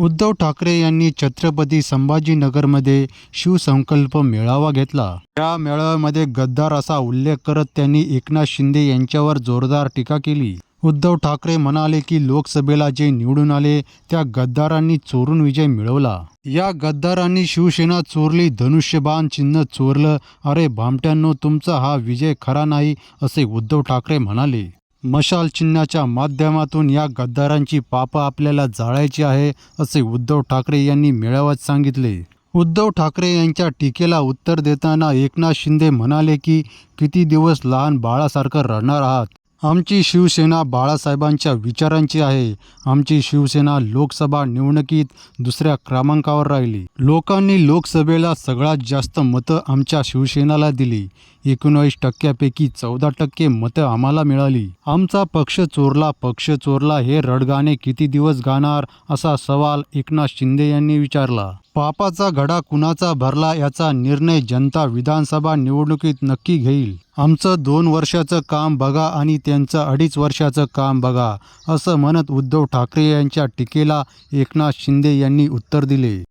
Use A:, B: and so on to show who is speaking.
A: उद्धव ठाकरे यांनी छत्रपती संभाजीनगरमध्ये शिवसंकल्प मेळावा घेतला. या मेळाव्यामध्ये गद्दार असा उल्लेख करत त्यांनी एकनाथ शिंदे यांच्यावर जोरदार टीका केली. उद्धव ठाकरे म्हणाले की लोकसभेला जे निवडून आले त्या गद्दारांनी चोरून विजय मिळवला. या गद्दारांनी शिवसेना चोरली धनुष्यबाण चिन्ह चोरलं अरे भामट्यांनो तुमचा हा विजय खरा नाही असे उद्धव ठाकरे म्हणाले. मशाल चिन्हाच्या माध्यमातून या गद्दारांची पापं आपल्याला जाळायची आहे असे उद्धव ठाकरे यांनी मेळाव्यात सांगितले. उद्धव ठाकरे यांच्या टीकेला उत्तर देताना एकनाथ शिंदे म्हणाले की किती दिवस लहान बाळासारखं रडणार आहात? आमची शिवसेना बाळासाहेबांच्या विचारांची आहे. आमची शिवसेना लोकसभा निवडणुकीत दुसऱ्या क्रमांकावर राहिली. लोकांनी लोकसभेला सगळ्यात जास्त मतं आमच्या शिवसेनाला दिली. एकोणावीस टक्क्यापैकी चौदा टक्के मतं आम्हाला मिळाली. आमचा पक्ष चोरला पक्ष चोरला हे रडगाणे किती दिवस गाणार असा सवाल एकनाथ शिंदे यांनी विचारला. पापाचा घडा कुणाचा भरला याचा निर्णय जनता विधानसभा निवडणुकीत नक्की घेईल. आमचं दोन वर्षाचं काम बघा आणि त्यांचं अडीच वर्षाचं काम बघा असं म्हणत उद्धव ठाकरे यांच्या टीकेला एकनाथ शिंदे यांनी उत्तर दिले.